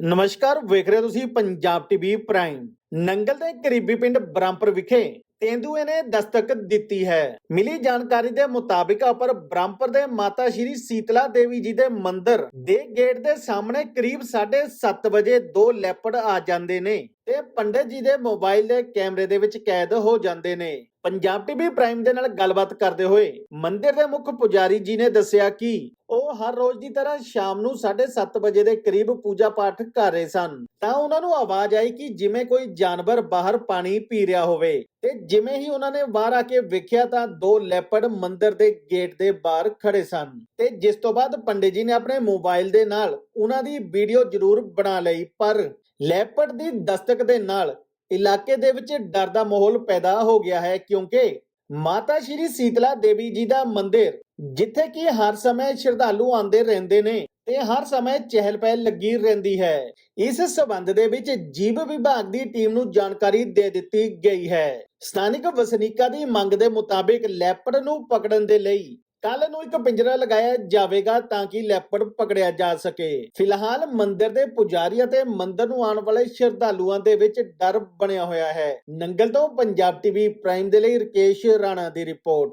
ਨਮਸਕਾਰ, ਵੇਖ ਰਹੇ ਤੁਸੀਂ ਪੰਜਾਬ ਟੀਵੀ ਪ੍ਰਾਈਮ। ਨੰਗਲ ਦੇ ਕਰੀਬੀ ਪਿੰਡ ਬ੍ਰਹਮਪੁਰ ਵਿਖੇ ਤੇਂਦੂਏ ਨੇ ਦਸਤਕ ਦਿੱਤੀ ਹੈ। ਮਿਲੀ ਜਾਣਕਾਰੀ ਦੇ ਮੁਤਾਬਿਕ ਅਪਰ ਬ੍ਰਹਮਪੁਰ ਦੇ ਮਾਤਾ ਸ਼੍ਰੀ ਸੀਤਲਾ ਦੇਵੀ ਜੀ ਦੇ ਮੰਦਿਰ ਦੇ ਗੇਟ ਦੇ ਸਾਹਮਣੇ ਕਰੀਬ 7:30 ਵਜੇ ਦੋ ਲੈਪੜ ਆ ਜਾਂਦੇ ਨੇ ਤੇ ਪੰਡਤ ਜੀ ਦੇ ਮੋਬਾਈਲ ਦੇ ਕੈਮਰੇ ਦੇ ਵਿੱਚ ਕੈਦ ਹੋ ਜਾਂਦੇ ਨੇ। ਪੰਜਾਬ ਟੀਵੀ ਪ੍ਰਾਈਮ ਦੇ ਨਾਲ ਗੱਲਬਾਤ ਕਰਦੇ ਹੋਏ ਮੰਦਿਰ ਦੇ ਮੁੱਖ ਪੁਜਾਰੀ ਜੀ ਨੇ ਦੱਸਿਆ ਕਿ ਉਹ ਹਰ ਰੋਜ਼ ਦੀ ਤਰ੍ਹਾਂ ਸ਼ਾਮ ਨੂੰ 7:30 ਵਜੇ ਦੇ ਕਰੀਬ ਪੂਜਾ ਪਾਠ ਕਰ ਰਹੇ ਸਨ। ਤਾਂ ਉਹਨਾਂ ਨੂੰ ਆਵਾਜ਼ ਆਈ ਕਿ ਜਿਵੇਂ ਕੋਈ ਜਾਨਵਰ ਬਾਹਰ ਪਾਣੀ ਪੀ ਰਿਹਾ ਹੋਵੇ। ਤੇ ਜਿਵੇਂ ਹੀ ਉਹਨਾਂ ਨੇ ਬਾਹਰ ਆ ਕੇ ਵੇਖਿਆ ਤਾਂ ਦੋ ਲੈਪੜ ਮੰਦਿਰ ਦੇ ਗੇਟ ਦੇ ਬਾਹਰ ਖੜੇ ਸਨ। ਤੇ ਜਿਸ ਤੋਂ ਬਾਅਦ ਪੰਡਿਤ ਜੀ ਨੇ ਆਪਣੇ ਮੋਬਾਈਲ ਦੇ ਨਾਲ ਉਹਨਾਂ ਦੀ ਵੀਡੀਓ ਜ਼ਰੂਰ ਬਣਾ ਲਈ, ਪਰ ਲੈਪੜ ਦੀ ਦਸਤਕ ਦੇ ਨਾਲ ਇਲਾਕੇ ਦੇ ਵਿੱਚ ਡਰ ਦਾ ਮਾਹੌਲ ਪੈਦਾ ਹੋ ਗਿਆ ਹੈ ਕਿਉਂਕਿ ਮਾਤਾ ਸ਼੍ਰੀ ਸੀਤਲਾ ਦੇਵੀ ਜੀ ਦਾ ਮੰਦਿਰ, ਜਿੱਥੇ ਕਿ ਹਰ ਸਮੇਂ ਸ਼ਰਧਾਲੂ ਆਉਂਦੇ ਰਹਿੰਦੇ ਨੇ ਤੇ ਹਰ ਸਮੇਂ ਚਹਿਲ ਪਹਿਲ ਲੱਗੀ ਰਹਿੰਦੀ ਹੈ। ਇਸ ਸਬੰਧ ਦੇ ਵਿੱਚ ਜੀਵ ਵਿਭਾਗ ਦੀ ਟੀਮ ਨੂੰ ਜਾਣਕਾਰੀ ਦੇ ਦਿੱਤੀ ਗਈ ਹੈ। ਸਥਾਨਿਕ ਵਸਨੀਕਾਂ ਦੀ ਮੰਗ ਦੇ ਮੁਤਾਬਿਕ ਲੈਪੜ ਨੂੰ ਪਕੜਨ ਦੇ ਲਈ ਕੱਲ ਨੂੰ ਇੱਕ ਪਿੰਜਰਾ ਲਗਾਇਆ ਜਾਵੇਗਾ ਤਾਂ ਕਿ ਲੈਪੜ ਪਕੜਿਆ ਜਾ ਸਕੇ। ਫਿਲਹਾਲ ਮੰਦਿਰ ਦੇ ਪੁਜਾਰੀ ਅਤੇ ਮੰਦਿਰ ਨੂੰ ਆਉਣ ਵਾਲੇ ਸ਼ਰਧਾਲੂਆਂ ਦੇ ਵਿੱਚ ਡਰ ਬਣਿਆ ਹੋਇਆ ਹੈ। ਨੰਗਲ ਤੋਂ ਪੰਜਾਬ ਟੀਵੀ ਪ੍ਰਾਈਮ ਦੇ ਲਈ ਰਕੇਸ਼ ਰਾਣਾ ਦੀ ਰਿਪੋਰਟ।